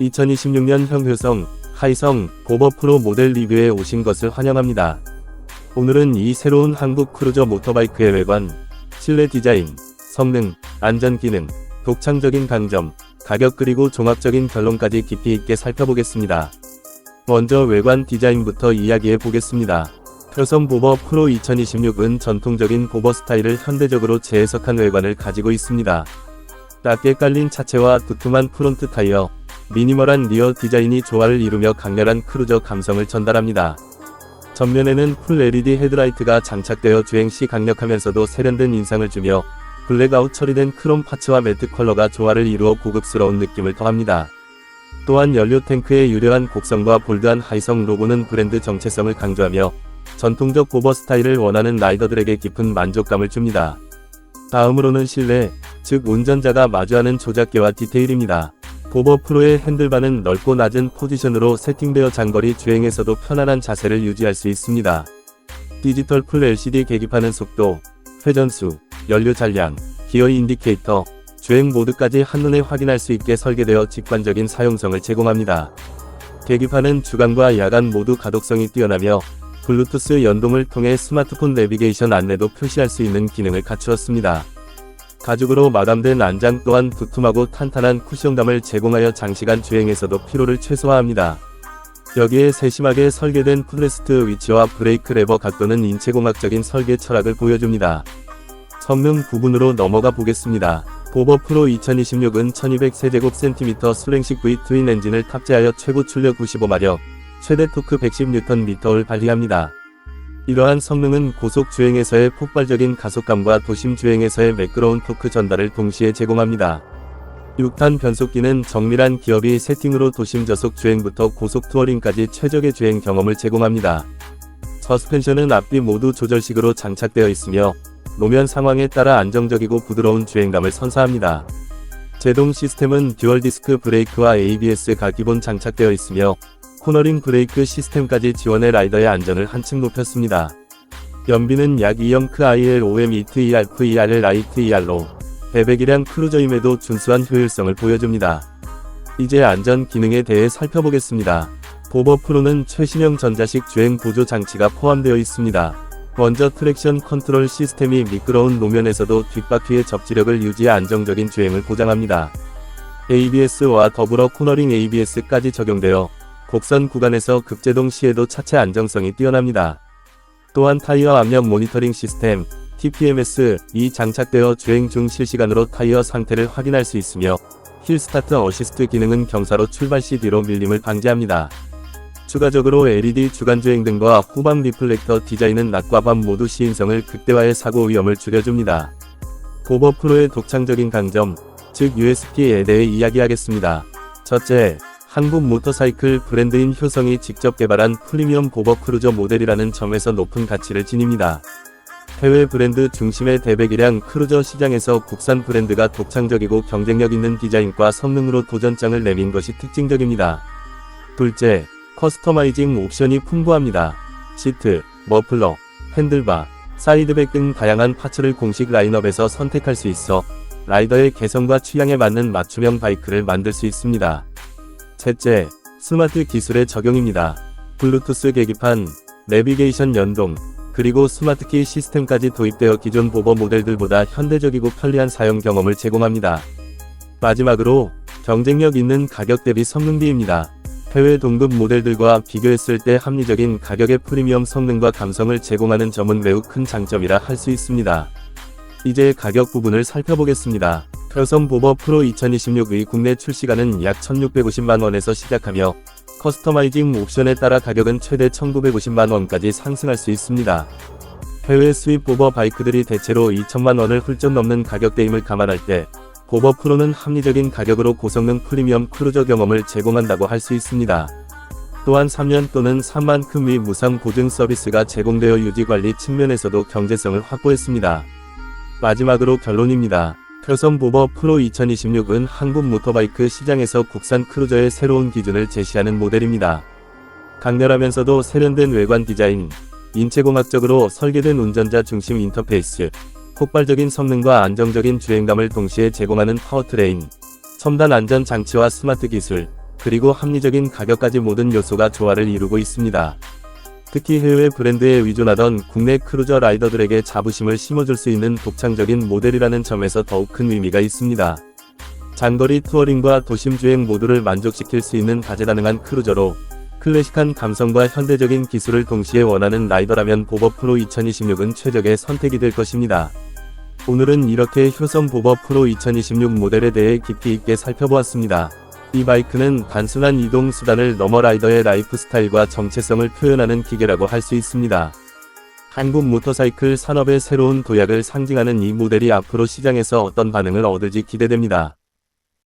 2026년 형효성, 하이성, 고버 프로 모델 리뷰에 오신 것을 환영합니다. 오늘은 이 새로운 한국 크루저 모터바이크의 외관, 실내 디자인, 성능, 안전 기능, 독창적인 강점, 가격 그리고 종합적인 결론까지 깊이 있게 살펴보겠습니다. 먼저 외관 디자인부터 이야기해 보겠습니다. 표선 보버 프로 2026은 전통적인 보버 스타일을 현대적으로 재해석한 외관을 가지고 있습니다. 낮게 깔린 차체와 두툼한 프론트 타이어, 미니멀한 리어 디자인이 조화를 이루며 강렬한 크루저 감성을 전달합니다. 전면에는 풀 LED 헤드라이트가 장착되어 주행 시 강력하면서도 세련된 인상을 주며 블랙아웃 처리된 크롬 파츠와 매트 컬러가 조화를 이루어 고급스러운 느낌을 더합니다. 또한 연료 탱크의 유려한 곡선과 볼드한 하이성 로고는 브랜드 정체성을 강조하며 전통적 보버 스타일을 원하는 라이더들에게 깊은 만족감을 줍니다. 다음으로는 실내, 즉 운전자가 마주하는 조작계와 디테일입니다. 보버 프로의 핸들바는 넓고 낮은 포지션으로 세팅되어 장거리 주행에서도 편안한 자세를 유지할 수 있습니다. 디지털 풀 LCD 계기판은 속도, 회전수, 연료 잔량, 기어 인디케이터, 주행 모드까지 한눈에 확인할 수 있게 설계되어 직관적인 사용성을 제공합니다. 계기판은 주간과 야간 모두 가독성이 뛰어나며 블루투스 연동을 통해 스마트폰 내비게이션 안내도 표시할 수 있는 기능을 갖추었습니다. 가죽으로 마감된 안장 또한 두툼하고 탄탄한 쿠션감을 제공하여 장시간 주행에서도 피로를 최소화합니다. 여기에 세심하게 설계된 풋레스트 위치와 브레이크 레버 각도는 인체공학적인 설계 철학을 보여줍니다. 성능 부분으로 넘어가 보겠습니다. 보버 프로 2026은 1200세제곱센티미터 슬랭식 V 트윈 엔진을 탑재하여 최고 출력 95마력, 최대 토크 110Nm를 발휘합니다. 이러한 성능은 고속 주행에서의 폭발적인 가속감과 도심 주행에서의 매끄러운 토크 전달을 동시에 제공합니다. 6탄 변속기는 정밀한 기업이 세팅으로 도심 저속 주행부터 고속 투어링까지 최적의 주행 경험을 제공합니다. 서스펜션은 앞뒤 모두 조절식으로 장착되어 있으며 노면 상황에 따라 안정적이고 부드러운 주행감을 선사합니다. 제동 시스템은 듀얼 디스크 브레이크와 ABS가 기본 장착되어 있으며 코너링 브레이크 시스템까지 지원해 라이더의 안전을 한층 높였습니다. 연비는 약 2영 IL OM ETERV ERL ITER로 배배기량 크루저임에도 준수한 효율성을 보여줍니다. 이제 안전 기능에 대해 살펴보겠습니다. 보버 프로는 최신형 전자식 주행 보조 장치가 포함되어 있습니다. 먼저 트랙션 컨트롤 시스템이 미끄러운 노면에서도 뒷바퀴의 접지력을 유지해 안정적인 주행을 보장합니다. ABS와 더불어 코너링 ABS까지 적용되어 곡선 구간에서 급제동 시에도 차체 안정성이 뛰어납니다. 또한 타이어 압력 모니터링 시스템 TPMS이 장착되어 주행 중 실시간으로 타이어 상태를 확인할 수 있으며 힐 스타트 어시스트 기능은 경사로 출발 시 뒤로 밀림을 방지합니다. 추가적으로 LED 주간 주행 등과 후방 리플렉터 디자인은 낮과 밤 모두 시인성을 극대화해 사고 위험을 줄여줍니다. 고버 프로의 독창적인 강점, 즉 USP에 대해 이야기하겠습니다. 첫째, 한국 모터사이클 브랜드인 효성이 직접 개발한 프리미엄 보버 크루저 모델이라는 점에서 높은 가치를 지닙니다. 해외 브랜드 중심의 대배기량 크루저 시장에서 국산 브랜드가 독창적이고 경쟁력 있는 디자인과 성능으로 도전장을 내민 것이 특징적입니다. 둘째, 커스터마이징 옵션이 풍부합니다. 시트, 머플러, 핸들바, 사이드백 등 다양한 파츠를 공식 라인업에서 선택할 수 있어 라이더의 개성과 취향에 맞는 맞춤형 바이크를 만들 수 있습니다. 셋째, 스마트 기술의 적용입니다. 블루투스 계기판, 내비게이션 연동, 그리고 스마트키 시스템까지 도입되어 기존 보버 모델들보다 현대적이고 편리한 사용 경험을 제공합니다. 마지막으로 경쟁력 있는 가격 대비 성능비입니다. 해외 동급 모델들과 비교했을 때 합리적인 가격의 프리미엄 성능과 감성을 제공하는 점은 매우 큰 장점이라 할 수 있습니다. 이제 가격 부분을 살펴보겠습니다. 표선 보버 프로 2026의 국내 출시가는 약 1650만원에서 시작하며 커스터마이징 옵션에 따라 가격은 최대 1950만원까지 상승할 수 있습니다. 해외 수입 보버 바이크들이 대체로 2천만원을 훌쩍 넘는 가격대임을 감안할 때 보버 프로는 합리적인 가격으로 고성능 프리미엄 크루저 경험을 제공한다고 할 수 있습니다. 또한 3년 또는 3만큼 의 무상 보증 서비스가 제공되어 유지 관리 측면에서도 경제성을 확보했습니다. 마지막으로 결론입니다. 표선 보버 프로 2026은 한국 모터바이크 시장에서 국산 크루저의 새로운 기준을 제시하는 모델입니다. 강렬하면서도 세련된 외관 디자인, 인체공학적으로 설계된 운전자 중심 인터페이스, 폭발적인 성능과 안정적인 주행감을 동시에 제공하는 파워트레인, 첨단 안전 장치와 스마트 기술, 그리고 합리적인 가격까지 모든 요소가 조화를 이루고 있습니다. 특히 해외 브랜드에 의존하던 국내 크루저 라이더들에게 자부심을 심어줄 수 있는 독창적인 모델이라는 점에서 더욱 큰 의미가 있습니다. 장거리 투어링과 도심 주행 모두를 만족시킬 수 있는 다재다능한 크루저로 클래식한 감성과 현대적인 기술을 동시에 원하는 라이더라면 보버 프로 2026은 최적의 선택이 될 것입니다. 오늘은 이렇게 효성 보버 프로 2026 모델에 대해 깊이 있게 살펴보았습니다. 이 바이크는 단순한 이동 수단을 넘어 라이더의 라이프 스타일과 정체성을 표현하는 기계라고 할 수 있습니다. 한국 모터사이클 산업의 새로운 도약을 상징하는 이 모델이 앞으로 시장에서 어떤 반응을 얻을지 기대됩니다.